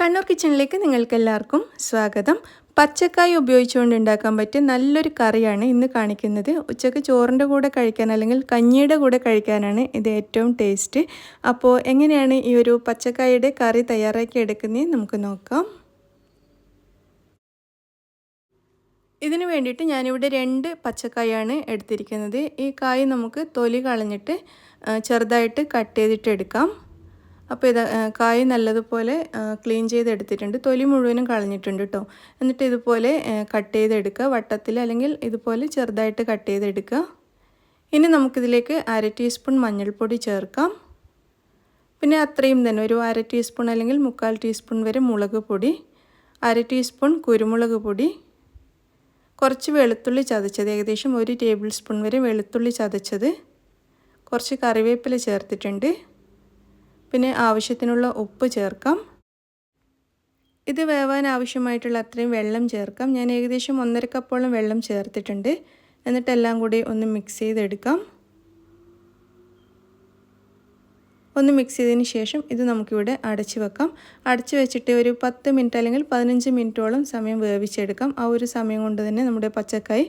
കണ്ണൂർ കിച്ചണിലേക്ക് നിങ്ങൾക്ക് എല്ലാവർക്കും സ്വാഗതം. പച്ചക്കായ ഉപയോഗിച്ചുകൊണ്ട് ഉണ്ടാക്കാൻ പറ്റിയ നല്ലൊരു കറിയാണ് ഇന്ന് കാണിക്കുന്നത്. ഉച്ചയ്ക്ക് ചോറിന്റെ കൂടെ കഴിക്കാൻ അല്ലെങ്കിൽ കഞ്ഞിയുടെ കൂടെ കഴിക്കാനാണ് ഇത് ഏറ്റവും ടേസ്റ്റ്. അപ്പോൾ എങ്ങനെയാണ് ഈ ഒരു പച്ചക്കായയുടെ കറി തയ്യാറാക്കി എടുക്കുന്നത് നമുക്ക് നോക്കാം. ഇതിന് വേണ്ടിയിട്ട് ഞാനിവിടെ രണ്ട് പച്ചക്കായാണ് എടുത്തിരിക്കുന്നത്. ഈ കായ് നമുക്ക് തൊലി കളഞ്ഞിട്ട് ചെറുതായിട്ട് കട്ട് ചെയ്തിട്ട് എടുക്കാം. അപ്പോൾ ഇത് കായ് നല്ലതുപോലെ ക്ലീൻ ചെയ്തെടുത്തിട്ടുണ്ട്. തൊലി മുഴുവനും കളഞ്ഞിട്ടുണ്ട് കേട്ടോ എന്നിട്ട് ഇതുപോലെ കട്ട് ചെയ്തെടുക്കുക. വട്ടത്തിൽ അല്ലെങ്കിൽ ഇതുപോലെ ചെറുതായിട്ട് കട്ട് ചെയ്തെടുക്കുക. ഇനി നമുക്കിതിലേക്ക് അര ടീസ്പൂൺ മഞ്ഞൾപ്പൊടി ചേർക്കാം. പിന്നെ അത്രയും തന്നെ ഒരു അര ടീസ്പൂൺ അല്ലെങ്കിൽ മുക്കാൽ ടീസ്പൂൺ വരെ മുളക് പൊടി അര ടീസ്പൂൺ കുരുമുളക് പൊടി കുറച്ച് വെളുത്തുള്ളി ചതച്ചത് ഏകദേശം ഒരു ടേബിൾ സ്പൂൺ വരെ വെളുത്തുള്ളി ചതച്ചത് കുറച്ച് കറിവേപ്പില ചേർത്തിട്ടുണ്ട്. പിന്നെ ആവശ്യത്തിനുള്ള ഉപ്പ് ചേർക്കാം. ഇത് വേവാൻ ആവശ്യമായിട്ടുള്ള അത്രയും വെള്ളം ചേർക്കാം. ഞാൻ ഏകദേശം ഒന്നര കപ്പോളം വെള്ളം ചേർത്തിട്ടുണ്ട്. എന്നിട്ടെല്ലാം കൂടി ഒന്ന് മിക്സ് ചെയ്തെടുക്കാം. ഒന്ന് മിക്സ് ചെയ്തതിന് ശേഷം ഇത് നമുക്കിവിടെ അടച്ചു വെക്കാം. അടച്ചു വെച്ചിട്ട് ഒരു പത്ത് മിനിറ്റ് അല്ലെങ്കിൽ പതിനഞ്ച് മിനിറ്റോളം സമയം വേവിച്ചെടുക്കാം. ആ ഒരു സമയം കൊണ്ട് തന്നെ നമ്മുടെ പച്ചക്കായ്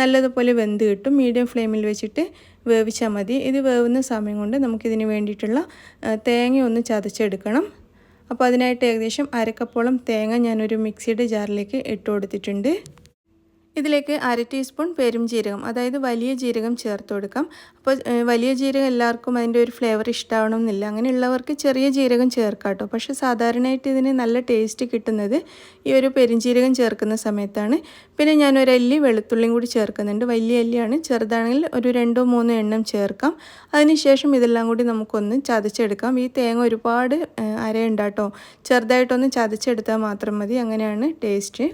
നല്ലതുപോലെ വെന്ത് കിട്ടും. മീഡിയം ഫ്ലെയിമിൽ വെച്ചിട്ട് വേവിച്ചാൽ മതി. ഇത് വേവുന്ന സമയം കൊണ്ട് നമുക്കിതിന് വേണ്ടിയിട്ടുള്ള തേങ്ങ ഒന്ന് ചതച്ചെടുക്കണം. അപ്പോൾ അതിനായിട്ട് ഏകദേശം അരക്കപ്പോളം തേങ്ങ ഞാനൊരു മിക്സിയുടെ ജാറിലേക്ക് ഇട്ട് കൊടുത്തിട്ടുണ്ട്. ഇതിലേക്ക് അര ടീസ്പൂൺ പെരും ജീരകം അതായത് വലിയ ജീരകം ചേർത്ത് കൊടുക്കാം. അപ്പോൾ വലിയ ജീരകം എല്ലാവർക്കും അതിന്റെ ഒരു ഫ്ലേവർ ഇഷ്ടമാവണമെന്നില്ല അങ്ങനെയുള്ളവർക്ക് ചെറിയ ജീരകം ചേർക്കാം കേട്ടോ. പക്ഷേ സാധാരണയായിട്ട് ഇതിന് നല്ല ടേസ്റ്റ് കിട്ടുന്നത് ഈ ഒരു പെരുംജീരകം ചേർക്കുന്ന സമയത്താണ്. പിന്നെ ഞാൻ ഒരു അല്ലി വെളുത്തുള്ളിയും കൂടി ചേർക്കുന്നുണ്ട്. വലിയ അല്ലിയാണ്. ചെറുതാണെങ്കിൽ ഒരു രണ്ടോ മൂന്നോ എണ്ണം ചേർക്കാം. അതിനുശേഷം ഇതെല്ലാം കൂടി നമുക്കൊന്ന് ചതച്ചെടുക്കാം. ഈ തേങ്ങ ഒരുപാട് അരയുണ്ടാട്ടോ ചെറുതായിട്ടൊന്ന് ചതച്ചെടുത്താൽ മാത്രം മതി. അങ്ങനെയാണ് ടേസ്റ്റ്.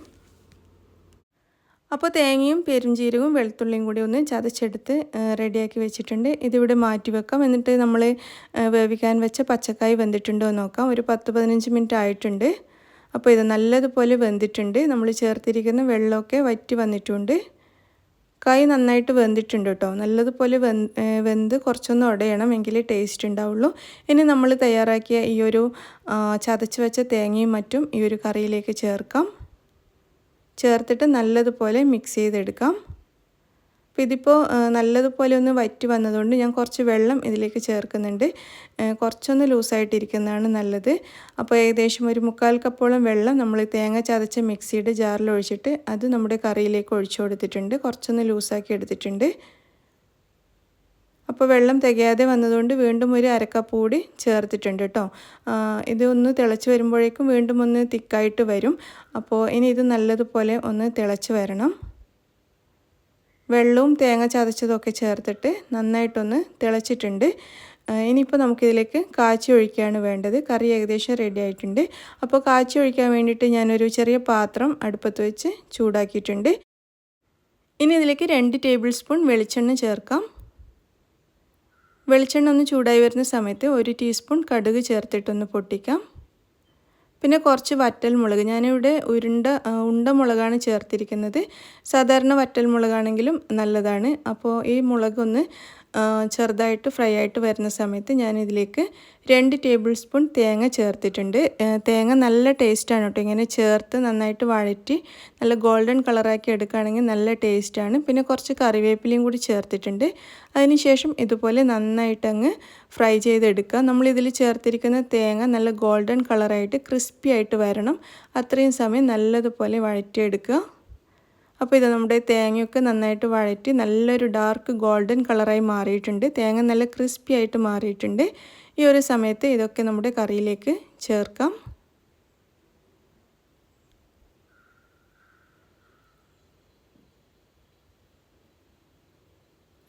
അപ്പോൾ തേങ്ങയും പെരുംജീരകവും വെളുത്തുള്ളിയും കൂടി ഒന്ന് ചതച്ചെടുത്ത് റെഡിയാക്കി വെച്ചിട്ടുണ്ട്. ഇതിവിടെ മാറ്റി വെക്കാം. എന്നിട്ട് നമ്മൾ വേവിക്കാൻ വെച്ച പച്ചക്കായ് വെന്തിട്ടുണ്ടോ എന്ന് നോക്കാം. ഒരു പത്ത് പതിനഞ്ച് മിനിറ്റ് ആയിട്ടുണ്ട്. അപ്പോൾ ഇത് നല്ലതുപോലെ വെന്തിട്ടുണ്ട്. നമ്മൾ ചേർത്തിരിക്കുന്ന വെള്ളമൊക്കെ വറ്റി വന്നിട്ടുണ്ട്. കായ് നന്നായിട്ട് വെന്തിട്ടുണ്ട് കേട്ടോ. നല്ലതുപോലെ വെന്ത് വെന്ത് കുറച്ചൊന്ന് ഉടയണം എങ്കിലേ ടേസ്റ്റ് ഉണ്ടാവുള്ളൂ. ഇനി നമ്മൾ തയ്യാറാക്കിയ ഈ ഒരു ചതച്ച് വെച്ച തേങ്ങയും മറ്റും ഈ ഒരു കറിയിലേക്ക് ചേർക്കാം. ചേർത്തിട്ട് നല്ലതുപോലെ മിക്സ് ചെയ്തെടുക്കാം. അപ്പോൾ ഇതിപ്പോൾ നല്ലതുപോലെ ഒന്ന് വറ്റി വന്നതുകൊണ്ട് ഞാൻ കുറച്ച് വെള്ളം ഇതിലേക്ക് ചേർക്കുന്നുണ്ട്. കുറച്ചൊന്ന് ലൂസായിട്ടിരിക്കുന്നതാണ് നല്ലത്. അപ്പോൾ ഏകദേശം ഒരു മുക്കാൽ കപ്പോളം വെള്ളം നമ്മൾ തേങ്ങ ചതച്ച മിക്സിയുടെ ജാറിൽ ഒഴിച്ചിട്ട് അത് നമ്മുടെ കറിയിലേക്ക് ഒഴിച്ചു കൊടുത്തിട്ടുണ്ട്. കുറച്ചൊന്ന് ലൂസാക്കി എടുത്തിട്ടുണ്ട്. അപ്പോൾ വെള്ളം തികയാതെ വന്നതുകൊണ്ട് വീണ്ടും ഒരു അരക്കപ്പ് കൂടി ചേർത്തിട്ടുണ്ട് കേട്ടോ. ഇത് ഒന്ന് തിളച്ച് വരുമ്പോഴേക്കും വീണ്ടും ഒന്ന് തിക്കായിട്ട് വരും. അപ്പോൾ ഇനി ഇത് നല്ലതുപോലെ ഒന്ന് തിളച്ച് വരണം. വെള്ളവും തേങ്ങ ചതച്ചതൊക്കെ ചേർത്തിട്ട് നന്നായിട്ടൊന്ന് തിളച്ചിട്ടുണ്ട്. ഇനിയിപ്പോൾ നമുക്കിതിലേക്ക് കാച്ചി ഒഴിക്കുകയാണ് വേണ്ടത്. കറി ഏകദേശം റെഡി ആയിട്ടുണ്ട്. അപ്പോൾ കാച്ചി ഒഴിക്കാൻ വേണ്ടിയിട്ട് ഞാനൊരു ചെറിയ പാത്രം അടുപ്പത്ത് വെച്ച് ചൂടാക്കിയിട്ടുണ്ട്. ഇനി ഇതിലേക്ക് രണ്ട് ടേബിൾ സ്പൂൺ വെളിച്ചെണ്ണ ചേർക്കാം. വെളിച്ചെണ്ണ ഒന്ന് ചൂടായി വരുന്ന സമയത്ത് ഒരു ടീസ്പൂൺ കടുക് ചേർത്തിട്ടൊന്ന് പൊട്ടിക്കാം. പിന്നെ കുറച്ച് വറ്റൽ മുളക്. ഞാനിവിടെ ഉരുണ്ട ഉണ്ട മുളകാണ് ചേർത്തിരിക്കുന്നത്. സാധാരണ വറ്റൽ മുളകാണെങ്കിലും നല്ലതാണ്. അപ്പോൾ ഈ മുളകൊന്ന് ചെറുതായിട്ട് ഫ്രൈ ആയിട്ട് വരുന്ന സമയത്ത് ഞാൻ ഇതിലേക്ക് രണ്ട് ടേബിൾ സ്പൂൺ തേങ്ങ ചേർത്തിട്ടുണ്ട്. തേങ്ങ നല്ല ടേസ്റ്റാണ് കേട്ടോ. ഇങ്ങനെ ചേർത്ത് നന്നായിട്ട് വഴറ്റി നല്ല ഗോൾഡൻ കളറാക്കി എടുക്കുകയാണെങ്കിൽ നല്ല ടേസ്റ്റാണ് പിന്നെ കുറച്ച് കറിവേപ്പിലയും കൂടി ചേർത്തിട്ടുണ്ട്. അതിനുശേഷം ഇതുപോലെ നന്നായിട്ടങ്ങ് ഫ്രൈ ചെയ്തെടുക്കുക. നമ്മളിതിൽ ചേർത്തിരിക്കുന്ന തേങ്ങ നല്ല ഗോൾഡൻ കളറായിട്ട് ക്രിസ്പി ആയിട്ട് വരണം. അത്രയും സമയം നല്ലതുപോലെ വഴറ്റിയെടുക്കുക. അപ്പോൾ ഇത് നമ്മുടെ തേങ്ങയൊക്കെ നന്നായിട്ട് വഴറ്റി നല്ലൊരു ഡാർക്ക് ഗോൾഡൻ കളറായി മാറിയിട്ടുണ്ട്. തേങ്ങ നല്ല ക്രിസ്പി ആയിട്ട് മാറിയിട്ടുണ്ട്. ഈ ഒരു സമയത്ത് ഇതൊക്കെ നമ്മുടെ കറിയിലേക്ക് ചേർക്കാം.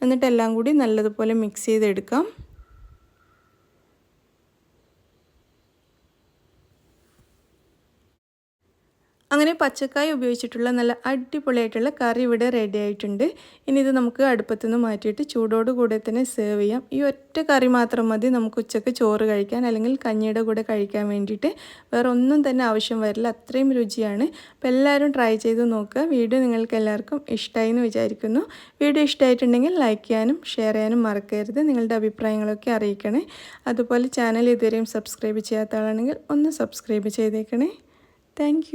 എന്നിട്ടെല്ലാം കൂടി നല്ലതുപോലെ മിക്സ് ചെയ്തെടുക്കാം. അങ്ങനെ പച്ചക്കായ ഉപയോഗിച്ചിട്ടുള്ള നല്ല അടിപൊളിയായിട്ടുള്ള കറി ഇവിടെ റെഡി ആയിട്ടുണ്ട്. ഇനി ഇത് നമുക്ക് അടുപ്പത്തു നിന്ന് മാറ്റിയിട്ട് ചൂടോട് കൂടെ തന്നെ സേർവ് ചെയ്യാം. ഈ ഒറ്റ കറി മാത്രം മതി. നമുക്ക് ഉച്ചയ്ക്ക് ചോറ് കഴിക്കാൻ അല്ലെങ്കിൽ കഞ്ഞിയുടെ കൂടെ കഴിക്കാൻ വേണ്ടിയിട്ട്. വേറെ ഒന്നും തന്നെ ആവശ്യം വരില്ല. അത്രയും രുചിയാണ്. അപ്പോൾ എല്ലാവരും ട്രൈ ചെയ്ത് നോക്കുക. വീഡിയോ നിങ്ങൾക്ക് എല്ലാവർക്കും ഇഷ്ടമായി എന്ന് വിചാരിക്കുന്നു. വീഡിയോ ഇഷ്ടമായിട്ടുണ്ടെങ്കിൽ ലൈക്ക് ചെയ്യാനും ഷെയർ ചെയ്യാനും മറക്കരുത്. നിങ്ങളുടെ അഭിപ്രായങ്ങളൊക്കെ അറിയിക്കണേ. അതുപോലെ ചാനൽ ഇതുവരെയും സബ്സ്ക്രൈബ് ചെയ്യാത്ത ആളാണെങ്കിൽ ഒന്ന് സബ്സ്ക്രൈബ് ചെയ്തേക്കണേ. താങ്ക്